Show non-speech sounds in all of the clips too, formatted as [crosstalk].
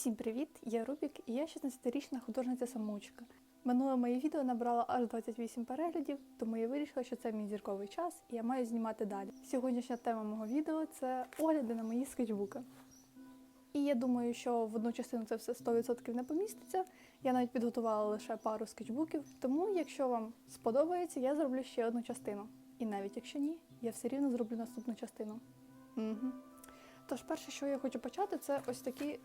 Всім привіт! Я Рубік і я 16-річна художниця самоучка. Минуле моє відео набрало аж 28 переглядів, тому я вирішила, що це мій зірковий час і я маю знімати далі. Сьогоднішня тема мого відео це огляди на мої скетчбуки. І я думаю, що в одну частину це все 100% не поміститься. Я навіть підготувала лише пару скетчбуків. Тому, якщо вам сподобається, я зроблю ще одну частину. І навіть якщо ні, я все рівно зроблю наступну частину. Угу. Тож, перше, що я хочу почати, це ось такі.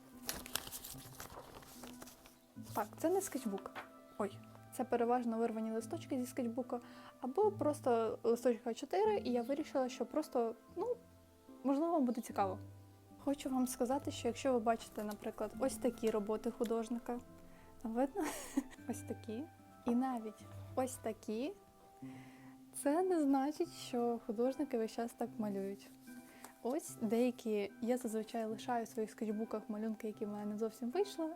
Так, це не скетчбук. Ой, це переважно вирвані листочки зі скетчбука, або просто листочка 4, і я вирішила, що просто, ну, можливо, вам буде цікаво. Хочу вам сказати, що якщо ви бачите, наприклад, ось такі роботи художника, видно [laughs] ось такі, і навіть ось такі, це не значить, що художники весь час так малюють. Ось деякі я зазвичай лишаю в своїх скетчбуках малюнки, які в мене не зовсім вийшли.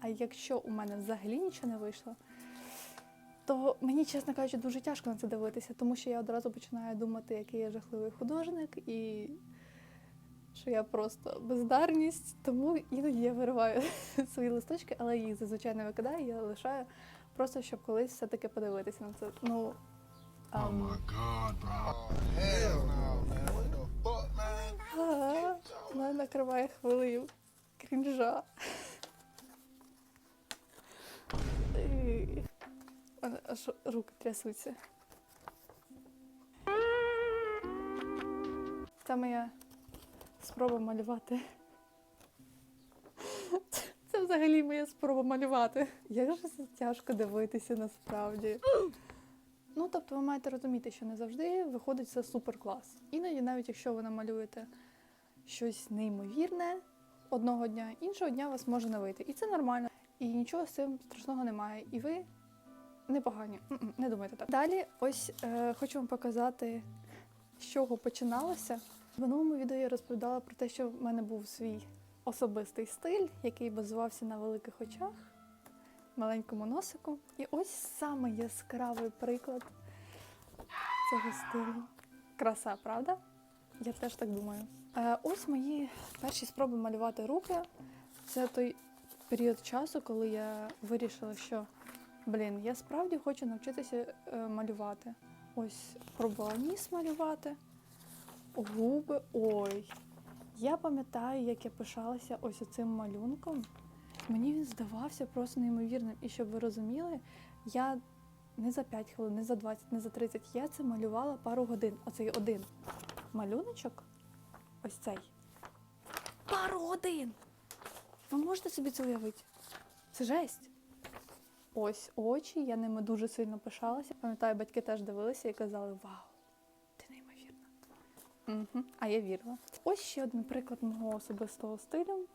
А якщо у мене взагалі нічого не вийшло, то мені, чесно кажучи, дуже тяжко на це дивитися, тому що я одразу починаю думати, який я жахливий художник, і що я просто бездарність. Тому іноді я вириваю [laughs] свої листочки, але їх зазвичай не викидаю, я лишаю просто, щоб колись все-таки подивитися на це. Ну, Oh мене накриває хвилею крінжа. Аж руки трясуться. Це моя спроба малювати. Це взагалі моя спроба малювати. Як же це тяжко дивитися насправді. Ну, тобто ви маєте розуміти, що не завжди виходить все супер клас. Іноді, навіть якщо ви намалюєте щось неймовірне одного дня, іншого дня вас може не вийти. І це нормально. І нічого з цим страшного немає. І ви непогані. Не думайте так. Далі, ось е, хочу вам показати, з чого починалося. В минулому відео я розповідала про те, що в мене був свій особистий стиль, який базувався на великих очах, маленькому носику. І ось саме яскравий приклад цього стилю. Краса, правда? Я теж так думаю. Е, ось мої перші спроби малювати руки. Це той період часу, коли я вирішила, що блін, я справді хочу навчитися е, малювати. Ось пробувала ніс малювати, губи. Ой. Я пам'ятаю, як я пишалася ось цим малюнком. Мені він здавався просто неймовірним. І щоб ви розуміли, я не за 5 хвилин, не за 20, не за 30. Я це малювала пару годин. Оцей один малюночок. Ось цей. Пару годин! Ви можете собі це уявити? Це жесть. Ось очі, я ними дуже сильно пишалася. Пам'ятаю, батьки теж дивилися і казали: Вау, ти неймовірна. Угу. А я вірила. Ось ще один приклад мого особистого стилю,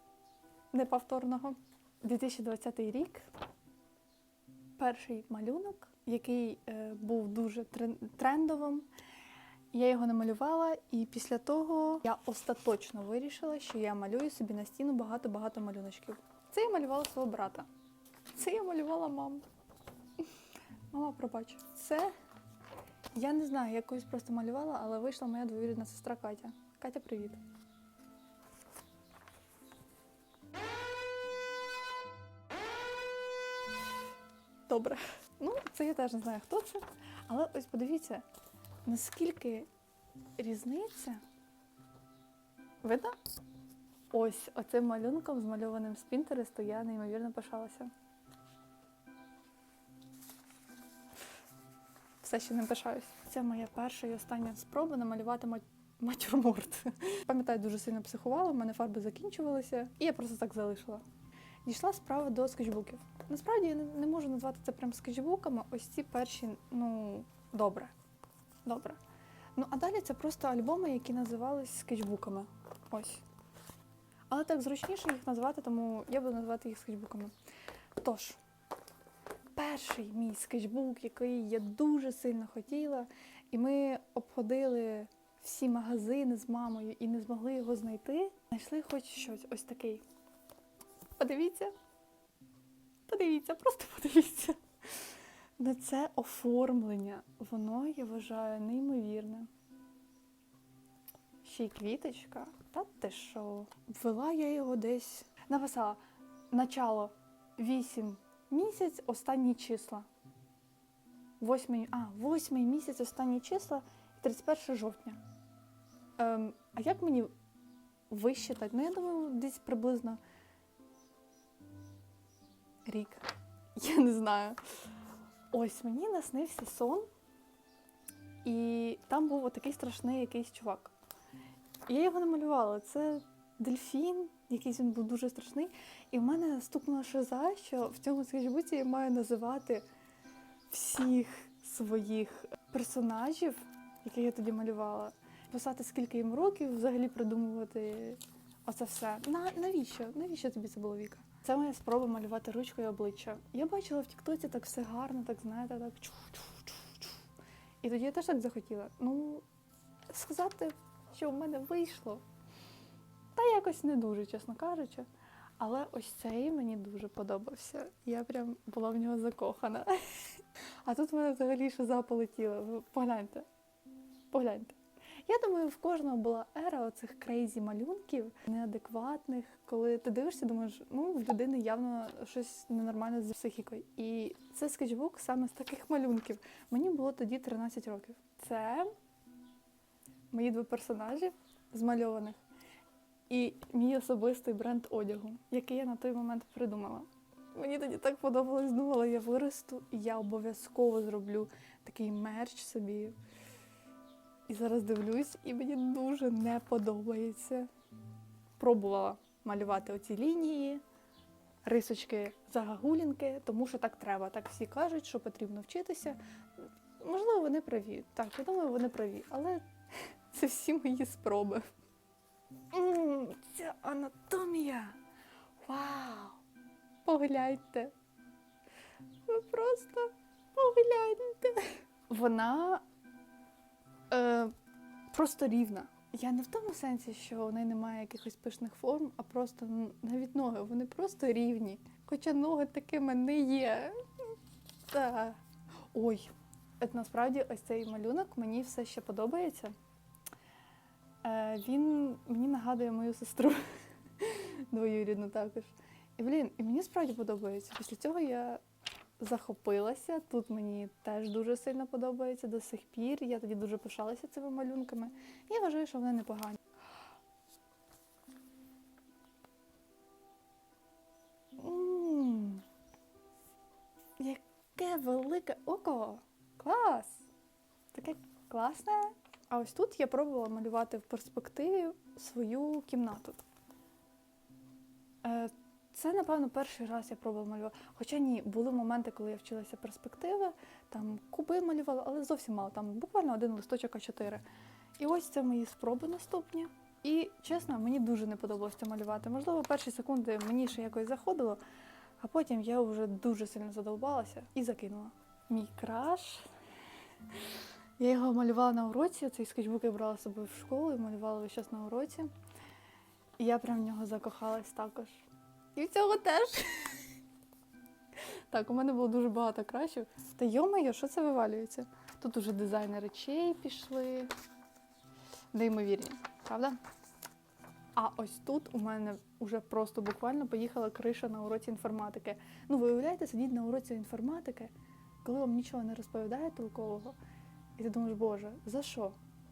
неповторного. 2020 рік. Перший малюнок, який е, був дуже трендовим. Я його намалювала, і після того я остаточно вирішила, що я малюю собі на стіну багато-багато малюночків. Це я малювала свого брата. Це я малювала маму. Мама, пробач. Це я не знаю, я колись просто малювала, але вийшла моя двоюрідна сестра Катя. Катя, привіт. Добре. Ну, це я теж не знаю, хто це. Але ось подивіться, наскільки різниця. Видно? Ось оцим малюнком, змальованим з Пінтересту, я неймовірно пишалася. Все ще не пишаюсь. Це моя перша і остання спроба намалювати ма- матюрморт. [laughs] Пам'ятаю, дуже сильно психувала, в мене фарби закінчувалися, і я просто так залишила. Дійшла справа до скетчбуків. Насправді я не можу назвати це прям скетчбуками. Ось ці перші, ну, добре. Добре. Ну, а далі це просто альбоми, які називались скетчбуками. Ось. Але так зручніше їх назвати, тому я буду називати їх скетчбуками. Тож, перший мій скетчбук, який я дуже сильно хотіла, і ми обходили всі магазини з мамою і не змогли його знайти. Знайшли хоч щось ось такий. Подивіться. Подивіться, просто подивіться. На це оформлення. Воно, я вважаю, неймовірне. Ще й квіточка. Та ти що? Ввела я його десь. Написала начало 8 місяць, останні числа. Восьмий, а, восьмий місяць, останні числа, 31 жовтня. Ем, а як мені вищитати? Ну, я думаю, десь приблизно рік. [laughs] Я не знаю. Ось мені наснився сон, і там був отакий страшний якийсь чувак. Я його намалювала. Це дельфін, якийсь він був дуже страшний. І в мене стукнула шиза, що в цьому скетчбуці я маю називати всіх своїх персонажів, яких я тоді малювала, писати, скільки їм років, взагалі придумувати оце все. На, навіщо? Навіщо тобі це було Віка? Це моя спроба малювати ручкою обличчя. Я бачила в Тіктоці так все гарно, так знаєте, так чу-чу-чу-чу. І тоді я теж так захотіла. Ну, сказати, що в мене вийшло, та якось не дуже, чесно кажучи. Але ось цей мені дуже подобався. Я прям була в нього закохана. [laughs] А тут в мене взагалі шиза полетіла. Погляньте. Погляньте. Я думаю, в кожного була ера оцих крейзі малюнків, неадекватних, коли ти дивишся, думаєш, ну в людини явно щось ненормальне з психікою. І це скетчбук саме з таких малюнків. Мені було тоді 13 років. Це мої два персонажі змальованих і мій особистий бренд одягу, який я на той момент придумала. Мені тоді так подобалось, думала, я виросту, і я обов'язково зроблю такий мерч собі. І зараз дивлюсь, і мені дуже не подобається. Пробувала малювати оці лінії, рисочки, загагулінки, тому що так треба. Так всі кажуть, що потрібно вчитися. Можливо, вони праві. Так, я думаю, вони праві, але [laughs] це всі мої спроби. Ця анатомія. Вау! Погляньте. Ви просто погляньте. Вона е, просто рівна. Я не в тому сенсі, що в неї немає якихось пишних форм, а просто навіть ноги, вони просто рівні. Хоча ноги такими не є. Та. Ой, от насправді ось цей малюнок мені все ще подобається. Е, він мені нагадує мою сестру [laughs] двоюрідну також. І блін, і мені справді подобається. Після цього я захопилася. Тут мені теж дуже сильно подобається до сих пір. Я тоді дуже пишалася цими малюнками. Я вважаю, що вони непогані. Яке велике око! Клас! Таке класне. А ось тут я пробувала малювати в перспективі свою кімнату. Е, Це, напевно, перший раз я пробувала малювати. Хоча ні, були моменти, коли я вчилася перспективи, там куби малювала, але зовсім мало, там буквально один листочок А4. І ось це мої спроби наступні. І чесно, мені дуже не подобалося малювати. Можливо, перші секунди мені ще якось заходило, а потім я вже дуже сильно задовбалася і закинула. Мій краш. Я його малювала на уроці. Цей скетчбук я брала з собою в школу і малювала весь час на уроці. І я прям в нього закохалась також. І в цього теж. Так, у мене було дуже багато кращих. Та йомайо, що це вивалюється? Тут уже дизайни речей пішли. Неймовірні, правда? А ось тут у мене вже просто буквально поїхала криша на уроці інформатики. Ну, ви уявляєте, сидіть на уроці інформатики, коли вам нічого не розповідає толкового, і ти думаєш, Боже, за що?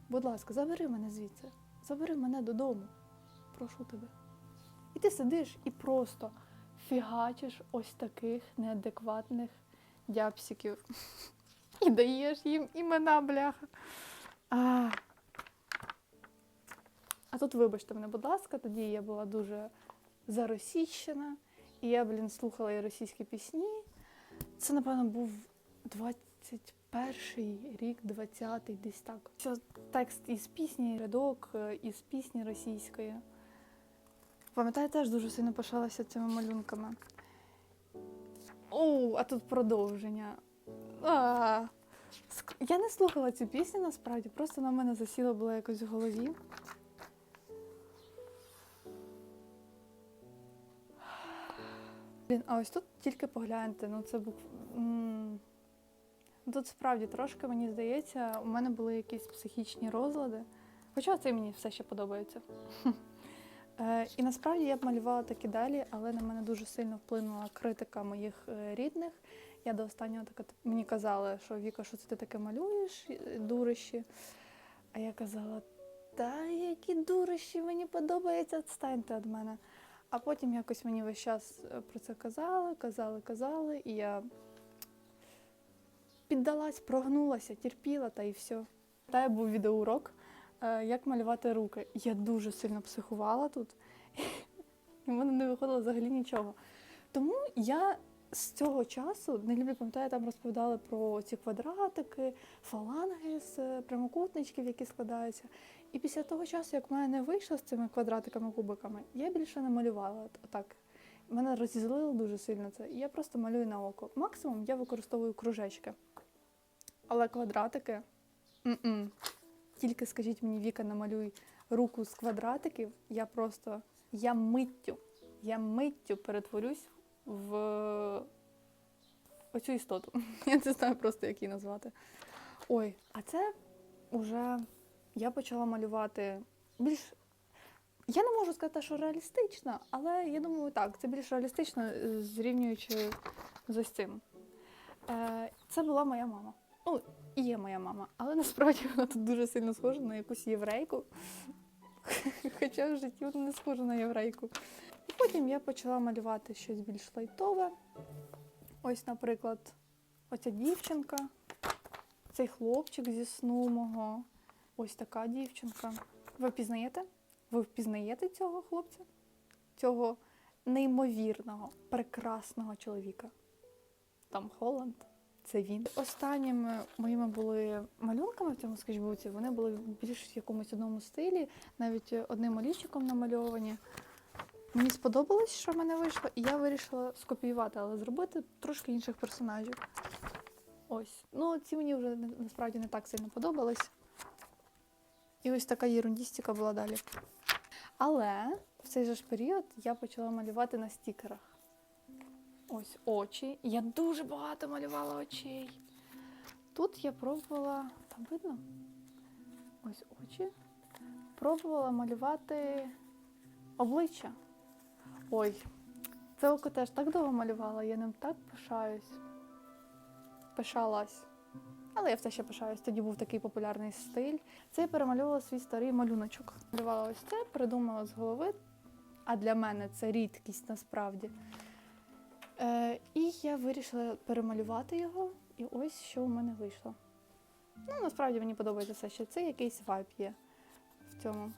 Будь ласка, забери мене звідси, забери мене додому. Прошу тебе. І ти сидиш і просто фігачиш ось таких неадекватних дябсиків. [laughs] І даєш їм імена, бляха. А, а тут, вибачте мене, будь ласка, тоді я була дуже заросійщена, і я, блін, слухала і російські пісні. Це, напевно, був 21-й рік, 20-й, десь так. Це текст із пісні, рядок е, із пісні російської. Пам'ятаю, теж дуже сильно пишалася цими малюнками. О, а тут продовження. А, я не слухала цю пісню насправді, просто на мене засіла була якось в голові. Блін, а ось тут тільки погляньте, ну це бук... Тут справді трошки, мені здається, у мене були якісь психічні розлади. Хоча цей мені все ще подобається. [laughs] Е, і насправді я б малювала так і далі, але на мене дуже сильно вплинула критика моїх е, рідних. Я до останнього така мені казали, що Віка, що це ти таке малюєш, е, дурищі. А я казала, та які дурищі, мені подобається, відстаньте від мене. А потім якось мені весь час про це казали, казали, казали, і я піддалась, прогнулася, терпіла та і все. Та був відеоурок, е, як малювати руки. Я дуже сильно психувала тут, [laughs] і в мене не виходило взагалі нічого. Тому я з цього часу не люблю, пам'ятаю, там розповідали про ці квадратики, фаланги з е, прямокутничків, які складаються. І після того часу, як в мене не вийшло з цими квадратиками, кубиками, я більше не малювала От- отак. Мене розізлило дуже сильно це. І я просто малюю на око. Максимум я використовую кружечки. Але квадратики м-м. тільки скажіть мені, Віка, намалюй руку з квадратиків, я просто я миттю, я миттю перетворюсь в оцю істоту. [laughs] Я не знаю просто, як її назвати. Ой, а це вже я почала малювати більш. Я не можу сказати, що реалістично, але я думаю, так, це більш реалістично, е, зрівнюючи з ось цим. Е, це була моя мама. Ну, і є моя мама, але насправді вона тут дуже сильно схожа на якусь єврейку. [laughs] Хоча в житті вона не схожа на єврейку. І потім я почала малювати щось більш лайтове. Ось, наприклад, оця дівчинка, цей хлопчик зі сну мого. Ось така дівчинка. Ви впізнаєте? Ви впізнаєте цього хлопця? Цього неймовірного, прекрасного чоловіка. Там Холланд, це він. Останніми моїми були малюнками в цьому скетчбуці. Вони були в більш якомусь одному стилі, навіть одним олівчиком намальовані. Мені сподобалось, що в мене вийшло, і я вирішила скопіювати, але зробити трошки інших персонажів. Ось. Ну, ці мені вже насправді не так сильно подобались. І ось така єрундістика була далі. Але в цей же ж період я почала малювати на стікерах. Ось очі. Я дуже багато малювала очей. Тут я пробувала. Там видно? Ось очі. Пробувала малювати обличчя. Ой, це око теж так довго малювала, я ним так пишаюсь. Пишалась. Але я все ще пишаюсь. Тоді був такий популярний стиль. Це я перемалювала свій старий малюночок. Малювала ось це, придумала з голови. А для мене це рідкість насправді. Е, і я вирішила перемалювати його, і ось що у мене вийшло. Ну, насправді мені подобається все, що це якийсь вайб є в цьому.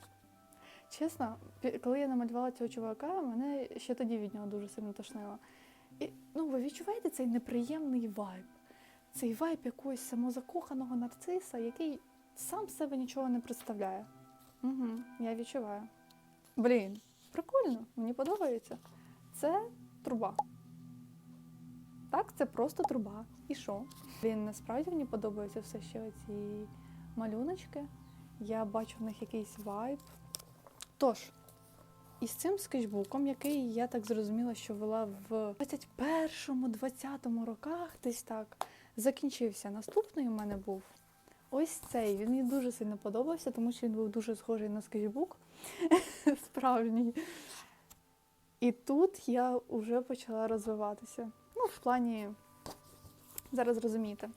Чесно, коли я намалювала цього чувака, мене ще тоді від нього дуже сильно тошнило. І, ну, ви відчуваєте цей неприємний вайб? Цей вайб якогось самозакоханого нарциса, який сам себе нічого не представляє. Угу, я відчуваю. Блін, прикольно, мені подобається. Це труба. Так, це просто труба. І що? Блін, насправді мені подобаються все ще ці малюночки. Я бачу в них якийсь вайб. Тож, із цим скетчбуком, який я так зрозуміла, що вела в 21-му, 20-му роках, десь так, закінчився. Наступний у мене був ось цей. Він мені дуже сильно подобався, тому що він був дуже схожий на скетчбук [laughs] справжній. І тут я вже почала розвиватися. Ну, в плані, зараз розумієте.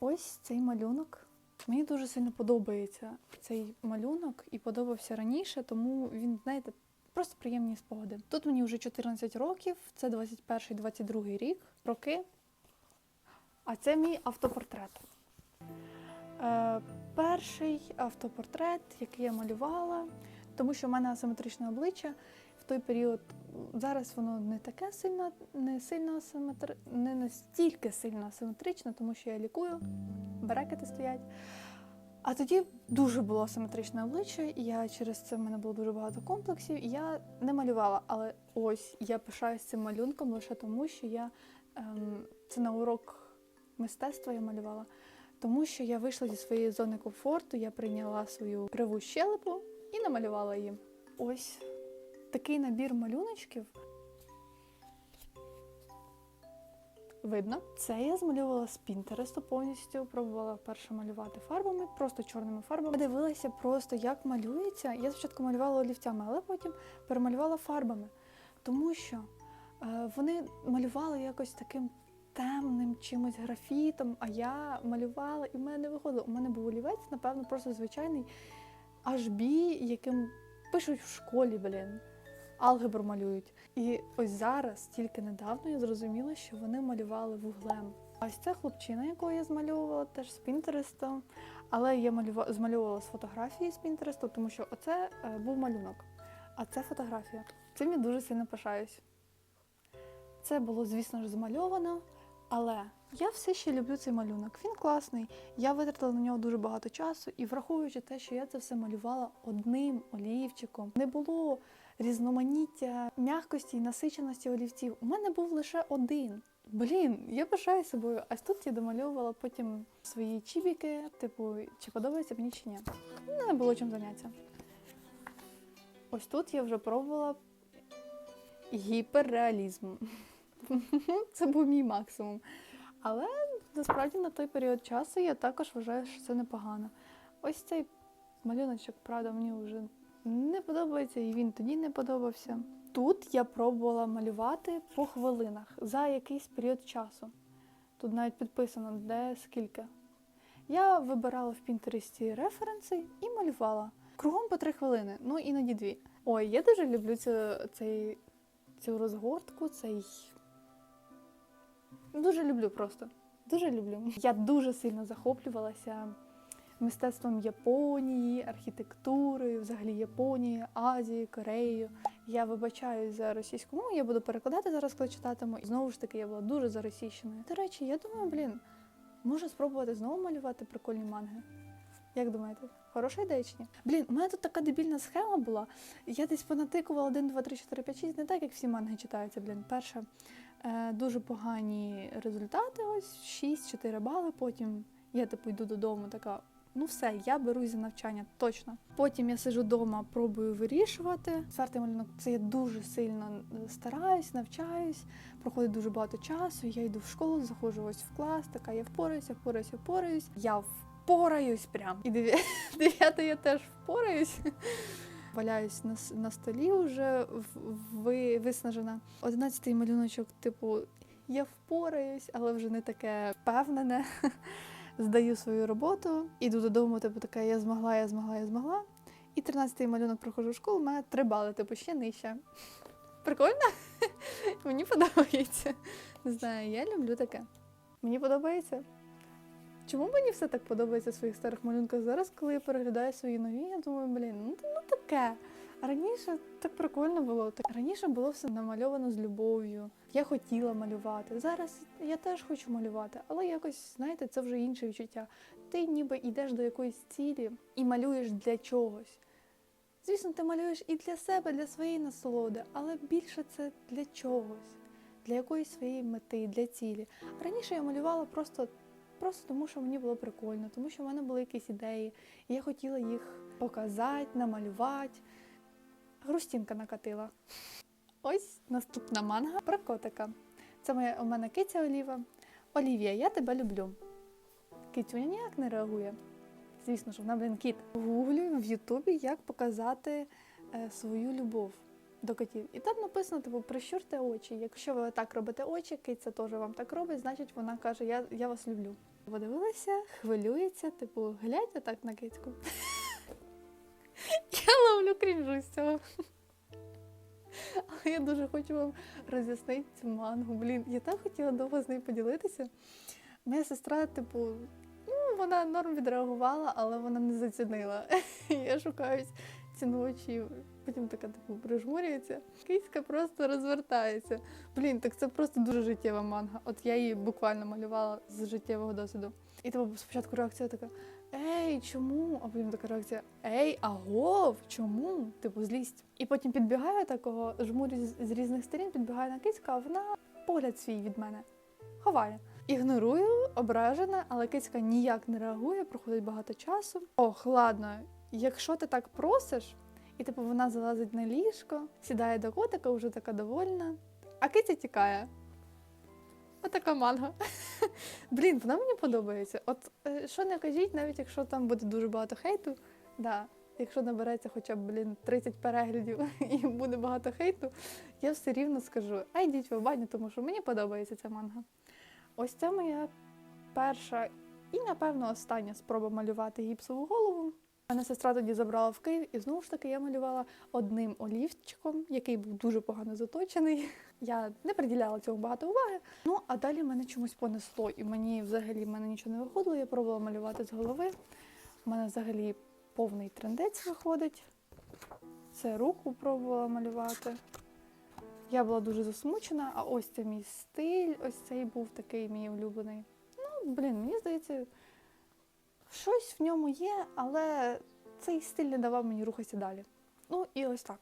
Ось цей малюнок. Мені дуже сильно подобається цей малюнок і подобався раніше, тому він, знаєте, просто приємні спогади. Тут мені вже 14 років, це 21-22 рік, роки. А це мій автопортрет. Е, перший автопортрет, який я малювала, тому що в мене асиметричне обличчя. В той період зараз воно не таке сильно, не сильно асиметри... не настільки сильно асиметричне, тому що я лікую, берекети стоять. А тоді дуже було асиметричне обличчя, і я через це в мене було дуже багато комплексів, і я не малювала. Але ось я пишаюсь цим малюнком лише тому, що я ем, це на урок мистецтва я малювала. Тому що я вийшла зі своєї зони комфорту, я прийняла свою криву щелепу і намалювала її. Ось такий набір малюночків. видно. Це я змалювала з Пінтересту повністю. Пробувала перше малювати фарбами, просто чорними фарбами. Дивилася просто, як малюється. Я спочатку малювала олівцями, але потім перемалювала фарбами. Тому що е, вони малювали якось таким темним чимось графітом, а я малювала і в мене не виходило. У мене був олівець, напевно, просто звичайний HB, яким пишуть в школі, блін. Алгебру малюють. І ось зараз, тільки недавно, я зрозуміла, що вони малювали вуглем. Ось це хлопчина, якого я змальовувала теж з Пінтересту. Але я малюва... змальовувала з фотографії з Пінтересту, тому що оце е, був малюнок, а це фотографія. Цим я дуже сильно пишаюсь. Це було, звісно ж, змальовано, але я все ще люблю цей малюнок. Він класний. Я витратила на нього дуже багато часу, і враховуючи те, що я це все малювала одним олівчиком, не було різноманіття м'якості і насиченості олівців. У мене був лише один. Блін, я пишаю собою. А тут я домальовувала потім свої чібіки, типу, чи подобається мені чи ні. Не було чим зайнятися. Ось тут я вже пробувала гіперреалізм. [laughs] Це був мій максимум. Але насправді на той період часу я також вважаю, що це непогано. Ось цей малюночок, правда, мені вже не подобається, і він тоді не подобався. Тут я пробувала малювати по хвилинах за якийсь період часу. Тут навіть підписано, де скільки. Я вибирала в Пінтересті референси і малювала. Кругом по три хвилини, ну іноді дві. Ой, я дуже люблю цю, цю розгортку, цей. Дуже люблю просто. Дуже люблю. Я дуже сильно захоплювалася мистецтвом Японії, архітектурою, взагалі Японії, Азії, Кореєю. Я вибачаюсь за російську мову, я буду перекладати зараз, коли читатиму. І знову ж таки, я була дуже заросійщеною. До речі, я думаю, блін, можу спробувати знову малювати прикольні манги. Як думаєте, хороша ідея чи ні? Блін, у мене тут така дебільна схема була. Я десь понатикувала 1, 2, 3, 4, 5, 6, не так, як всі манги читаються, блін. Перше, дуже погані результати, ось 6-4 бали. Потім я типу йду додому, така. Ну все, я берусь за навчання, точно. Потім я сижу вдома, пробую вирішувати. Четвертий малюнок це я дуже сильно е, стараюсь, навчаюсь, проходить дуже багато часу. Я йду в школу, заходжу ось в клас, така я впораюся, впораюся, впораюсь. Я впораюсь прям. І дев'я- [laughs] дев'ятий я теж впораюсь. Валяюсь на, на столі вже ви, виснажена. Одинадцятий малюночок, типу, я впораюсь, але вже не таке впевнене. [laughs] Здаю свою роботу, іду додому, типу, така я змогла, я змогла, я змогла. І 13-й малюнок проходжу в школу, у мене три бали, типу, ще нижче. Прикольно? [laughs] Мені подобається. Не знаю, я люблю таке. Мені подобається. Чому мені все так подобається в своїх старих малюнках? Зараз, коли я переглядаю свої нові, я думаю, блін, ну, ну таке. Раніше так прикольно було. Так раніше було все намальовано з любов'ю. Я хотіла малювати. Зараз я теж хочу малювати, але якось, знаєте, це вже інше відчуття. Ти ніби йдеш до якоїсь цілі і малюєш для чогось. Звісно, ти малюєш і для себе, для своєї насолоди, але більше це для чогось, для якоїсь своєї мети, для цілі. Раніше я малювала просто, просто тому, що мені було прикольно, тому що в мене були якісь ідеї, і я хотіла їх показати, намалювати. Грустінка накатила. Ось наступна манга про котика. Це моя у мене киця Оліва. Олівія, я тебе люблю. Кицюня ніяк не реагує. Звісно ж, вона, блін, кіт. Гуглю в Ютубі, як показати е, свою любов до котів. І там написано, типу, прищурте очі. Якщо ви так робите очі, киця теж вам так робить, значить вона каже, я, я вас люблю. Подивилася, хвилюється, типу, гляньте так на кицьку. [laughs] Я ловлю крінжу з цього. Але я дуже хочу вам роз'яснити цю мангу. Блін, я так хотіла довго з нею поділитися. Моя сестра, типу, ну, вона норм відреагувала, але вона не зацінила. [laughs] Я шукаю ціну очів. Потім така, типу, прижмурюється. Киська просто розвертається. Блін, так це просто дуже життєва манга. От я її буквально малювала з життєвого досвіду. І типу, спочатку реакція така: Ей, чому? А потім така реакція: Ей, агов, чому? Типу, злість. І потім підбігає такого, жмурюсь з- різних сторін, підбігає на кицька, а вона погляд свій від мене ховає. Ігнорую, ображена, але кицька ніяк не реагує, проходить багато часу. Ох, ладно, якщо ти так просиш, і типу вона залазить на ліжко, сідає до котика, вже така довольна, а киця тікає. Отака манга. [laughs] Блін, вона мені подобається. От е, що не кажіть, навіть якщо там буде дуже багато хейту, да, якщо набереться хоча б блін 30 переглядів [laughs] і буде багато хейту, я все рівно скажу: а йдіть в баню, тому що мені подобається ця манга. Ось це моя перша і, напевно, остання спроба малювати гіпсову голову. Мене сестра тоді забрала в Київ, і знову ж таки я малювала одним олівчиком, який був дуже погано заточений. [laughs] Я не приділяла цьому багато уваги. Ну а далі мене чомусь понесло, і мені взагалі в мене нічого не виходило. Я пробувала малювати з голови. У мене взагалі повний трендець виходить. Це руку пробувала малювати. Я була дуже засмучена, а ось це мій стиль, ось цей був такий мій улюблений. Ну, блін, мені здається, щось в ньому є, але цей стиль не давав мені рухатися далі. Ну і ось так.